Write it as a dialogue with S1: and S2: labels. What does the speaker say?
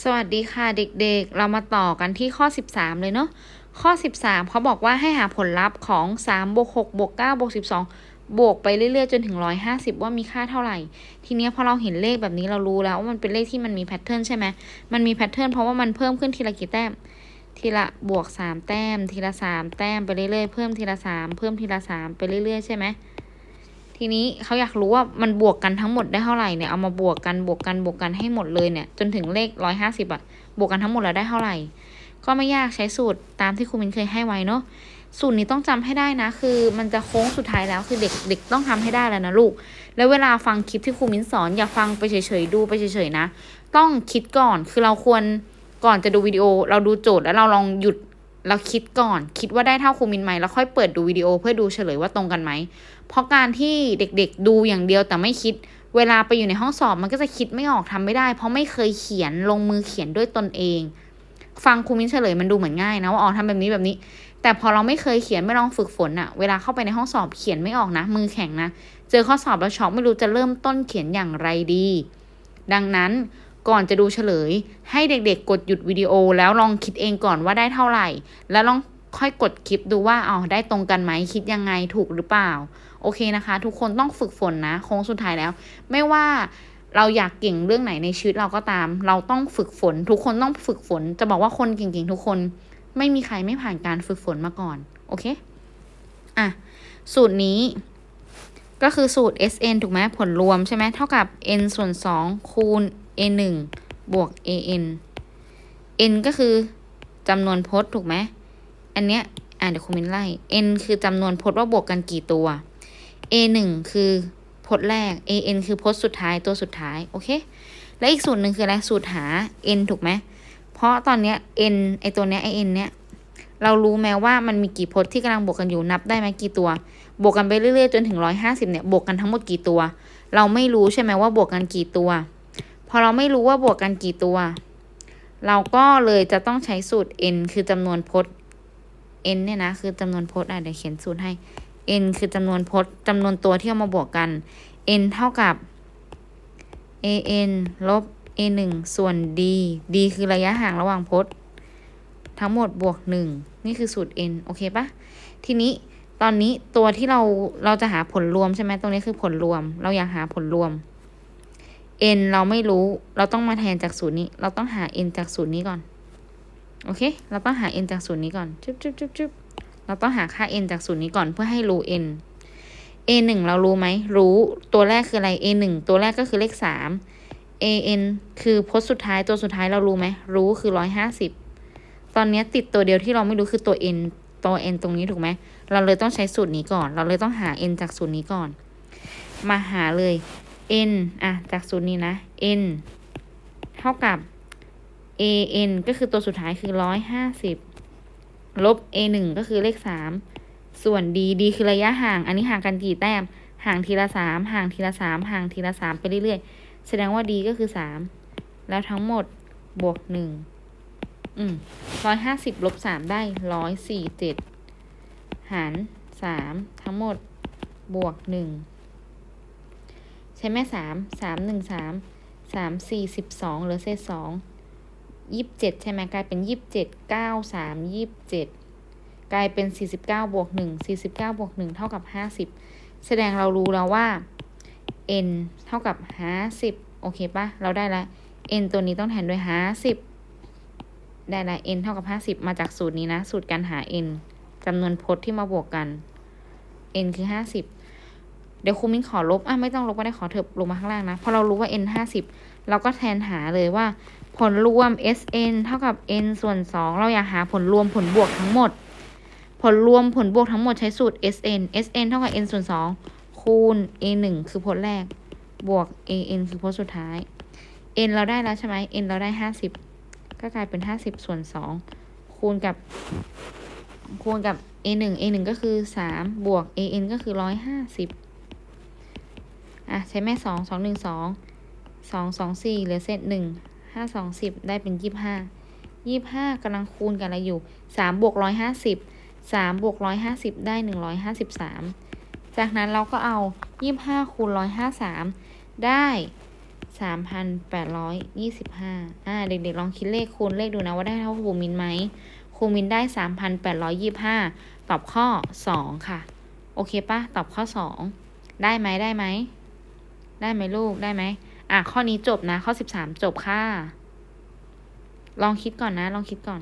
S1: สวัสดีค่ะเด็กๆ เรามาต่อกันที่ข้อ 13 เลยเนาะ ข้อ 13เขาบอกว่าให้หาผลลัพธ์ของ3บวก6บวก9บวก12 บวกไปเรื่อยๆ จนถึง 150 ว่ามีค่าเท่าไหร่ ทีเนี้ยพอเราเห็นเลขแบบนี้เรารู้แล้วว่ามันเป็นเลขที่มันมีแพทเทิร์นใช่ไหม มันมีแพทเทิร์นเพราะว่ามันเพิ่มขึ้นทีละกี่แต้ม ทีละบวก 3 แต้ม ทีละ 3 แต้มไปเรื่อยๆ เพิ่มทีละ 3 เพิ่มทีละ 3 ไปเรื่อยๆ ใช่ไหม ทีนี้เขาอยากรู้ว่ามันบวกกันทั้งหมดได้เท่าไหร่เนี่ยเอามาบวกกันบวกกันบวกกันให้หมดเลยเนี่ยจนถึงเลขร้อยห้าสิบอะบวกกันทั้งหมดแล้วได้เท่าไหร่ ก็ไม่ยากใช้สูตรตามที่ครูมินเคยให้ไว้เนาะสูตรนี้ต้องจำให้ได้นะ คือมันจะโค้งสุดท้ายแล้วคือเด็กเด็กต้องทำให้ได้แล้วนะลูก แล้วเวลาฟังคลิปที่ครูมินสอนอย่าฟังไปเฉยๆดูไปเฉยๆนะ ต้องคิดก่อนคือเราควรก่อนจะดูวิดีโอ เราดูโจทย์แล้วเราลองหยุด เราคิดก่อนคิดว่าได้เท่าครูมินไหมแล้วค่อยเปิดดูวิดีโอเพื่อดูเฉลยว่าตรงกันไหม เพราะการที่เด็กๆดูอย่างเดียวแต่ไม่คิด เวลาไปอยู่ในห้องสอบมันก็จะคิดไม่ออกทำไม่ได้ เพราะไม่เคยเขียนลงมือเขียนด้วยตนเอง ฟังครูมิ้นเฉลยมันดูเหมือนง่ายนะว่าอ๋อทำแบบนี้แบบนี้ แต่พอเราไม่เคยเขียนไม่ลองฝึกฝนอะเวลาเข้าไปในห้องสอบเขียนไม่ออกนะ มือแข็งนะ เจอข้อสอบแล้วช็อกไม่รู้จะเริ่มต้นเขียนอย่างไรดี ดังนั้น ก่อนจะดูเฉลย ให้เด็กๆ กดหยุดวิดีโอ แล้วลองคิดเองก่อนว่าได้เท่าไหร่ แล้วลองค่อยกดคลิปดูว่าอ๋อได้ตรงกันไหมคิดยังไงถูกหรือเปล่า โอเคนะคะ ทุกคนต้องฝึกฝนนะโค้งสุดท้ายแล้ว ไม่ว่าเราอยากเก่งเรื่องไหนในชีวิตเราก็ตาม เราต้องฝึกฝน ทุกคนต้องฝึกฝน จะบอกว่าคนเก่งๆทุกคน ไม่มีใครไม่ผ่านการฝึกฝนมาก่อน โอเค อะ สูตรนี้ ก็คือสูตร SN ถูกไหมผลรวมใช่ไหมเท่ากับ n ส่วน2คูณ a 1บวก an n ก็คือจำนวนพจน์ถูกไหม อันเนี้ย อะเดี๋ยวคอมเมนต์ไล่ n คือจำนวนพจน์ว่าบวกกันกี่ตัว a 1คือพจน์แรก a n คือพจน์สุดท้ายตัวสุดท้าย โอเค และอีกสูตรหนึ่งคืออะไร สูตรหา n ถูกไหม เพราะตอนเนี้ย n ไอตัวเนี้ยไอ n เนี้ยเรารู้แม้ว่ามันมีกี่พจน์ที่กำลังบวกกันอยู่นับได้ไหมกี่ตัว บวกกันไปเรื่อยๆจนถึงร้อยห้าสิบเนี่ยบวกกันทั้งหมดกี่ตัว เราไม่รู้ใช่ไหมว่าบวกกันกี่ตัว พอเราไม่รู้ว่าบวกกันกี่ตัว เราก็เลยจะต้องใช้สูตร n คือจำนวนพจน์ n เนี่ยนะคือจำนวนพจน์อะเดี๋ยวเขียนสูตรให้ n คือจำนวนพจน์จำนวนตัวที่เอามาบวกกัน n เท่ากับ an ลบ a 1ส่วน d d คือระยะห่างระหว่างพจน์ ทั้งหมดบวก 1 นี่คือสูตร n โอเคปะทีนี้ตอนนี้ตัวที่เราเราจะหาผลรวมใช่ไหมตรงนี้คือผลรวม เราอยากหาผลรวม n เราไม่รู้ เราต้องมาแทนจากสูตรนี้ เราต้องหา n จากสูตรนี้ก่อน โอเค เราต้องหา n จากสูตรนี้ก่อน จุ๊บจุ๊บจุ๊บจุ๊บเราต้องหาค่า n จากสูตรนี้ก่อนเพื่อให้รู้ n a หนึ่งเรารู้ไหม รู้ ตัวแรกคืออะไร a หนึ่งตัวแรกก็คือเลขสาม a n คือพจน์สุดท้าย ตัวสุดท้ายเรารู้ไหม รู้คือร้อยห้าสิบตอนนี้ติดตัวเดียวที่เราไม่รู้คือตัว n ตัว n ตรงนี้ถูกไหม เราเลยต้องใช้สูตรนี้ก่อน เราเลยต้องหา n จากสูตรนี้ก่อน มาหาเลย n อะ จากสูตรนี้นะ n เท่ากับ a n ก็คือตัวสุดท้ายคือร้อยห้าสิบลบ a หนึ่งก็คือเลขสามส่วน d d คือระยะห่าง อันนี้ห่างกันกี่แต้ม ห่างทีละสามห่างทีละสามห่างทีละสามไปเรื่อยๆ แสดงว่า d ก็คือสามแล้วทั้งหมดบวกหนึ่งอืมร้อยห้าสิบลบสามได้ร้อยสี่เจ็ดหารสามทั้งหมดบวกหนึ่ง ช่ไหมสามสามหนึ่งสามสามสี่สิบสองเหลือเศษสองยี่สิบเจ็ดใช่ไหมกลายเป็นยี่สิบเจ็ดเก้าสามยี่สิบเจ็ดกลายเป็นสี่สิบเก้าบวกหนึ่งสี่สิบเก้าบวกหนึ่งเท่ากับห้าสิบแสดงเรารู้แล้วว่า n เท่ากับห้าสิบโอเคปะเราได้ละ n ตัวนี้ต้องแทนด้วยห้าสิบได้ละ n เท่ากับห้าสิบมาจากสูตรนี้นะ สูตรการหา n จำนวนพจน์ที่มาบวกกัน n คือห้าสิบ เดี๋ยวครูมิ้นขอลบอะไม่ต้องลบก็ได้ขอเถิบลงมาข้างล่างนะพอเรารู้ว่า n ห้าสิบเราก็แทนหาเลยว่า ผลรวม Sn เท่ากับ n ส่วน 2 เราอยากหาผลรวมผลบวกทั้งหมด ผลรวมผลบวกทั้งหมดใช้สูตร Sn Sn เท่ากับ n ส่วน 2 คูณ a 1คือพจน์แรก บวก an คือพจน์สุดท้าย n เราได้แล้วใช่ไหม n เราได้ 50 ก็กลายเป็น 50 ส่วน 2 คูณกับ คูณกับ a 1 a 1ก็คือ 3 บวก an ก็คือ 150่ะใช้แม่สองสองหนึ่งสองสองสองสี่เหลือเศษหนึ่งห้าสองสิบได้เป็นยี่สิบห้ายี่สิบห้ากำลังคูณกันอะไรอยู่สามบวกร้อยห้าสิบสามบวกร้อยห้าสิบได้หนึ่งร้อยห้าสิบสามจากนั้นเราก็เอายี่สิบห้าคูณร้อยห้าสามได้สามพันแปดร้อยยี่สิบห้าอ่าเด็กๆลองคิดเลขคูณเลขดูนะว่าได้เท่าครูมินไหมครูมินได้สามพันแปดร้อยยี่สิบห้าตอบข้อสองค่ะ โอเคปะตอบข้อสองได้ไหมได้ไหม ได้ไหมลูกได้ไหมอะข้อนี้จบนะ ข้อสิบสามจบค่ะ ลองคิดก่อนนะ ลองคิดก่อน